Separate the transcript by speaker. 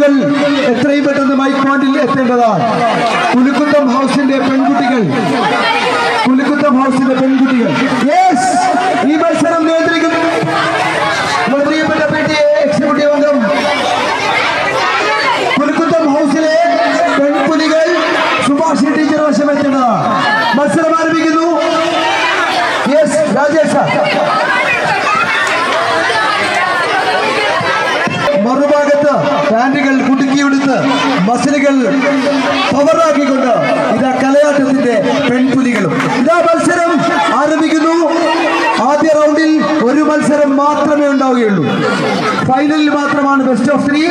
Speaker 1: പെൺ എത്രയും പെട്ടെന്ന് മൈക്ക് പോയിന്റിൽ എത്തേണ്ടതാണ്. പുലിക്കുത്തം ഹൗസിന്റെ പെൺകുട്ടികൾ. പുലിക്കുത്തം ഹൗസിന്റെ പെൺകുട്ടികൾ. യെസ് സുഭാഷ് ടീച്ചർ മത്സരം ആരംഭിക്കുന്നു. യെസ് രാജേഷ് മറുഭാഗത്ത് പാന്റുകൾ കുടുക്കിയെടുത്ത് മസിലുകൾ പവറാക്കിക്കൊണ്ട് ഇതാ കലയാട്ടത്തിന്റെ പെൺപുലികളും. ഇതാ മത്സരം ആരംഭിക്കുന്നു. ആദ്യ റൗണ്ടിൽ ഒരു മത്സരം മാത്രമേ ഉണ്ടാവുകയുള്ളൂ. ഫൈനലിൽ മാത്രമാണ് ബെസ്റ്റ് ഓഫ് ത്രീ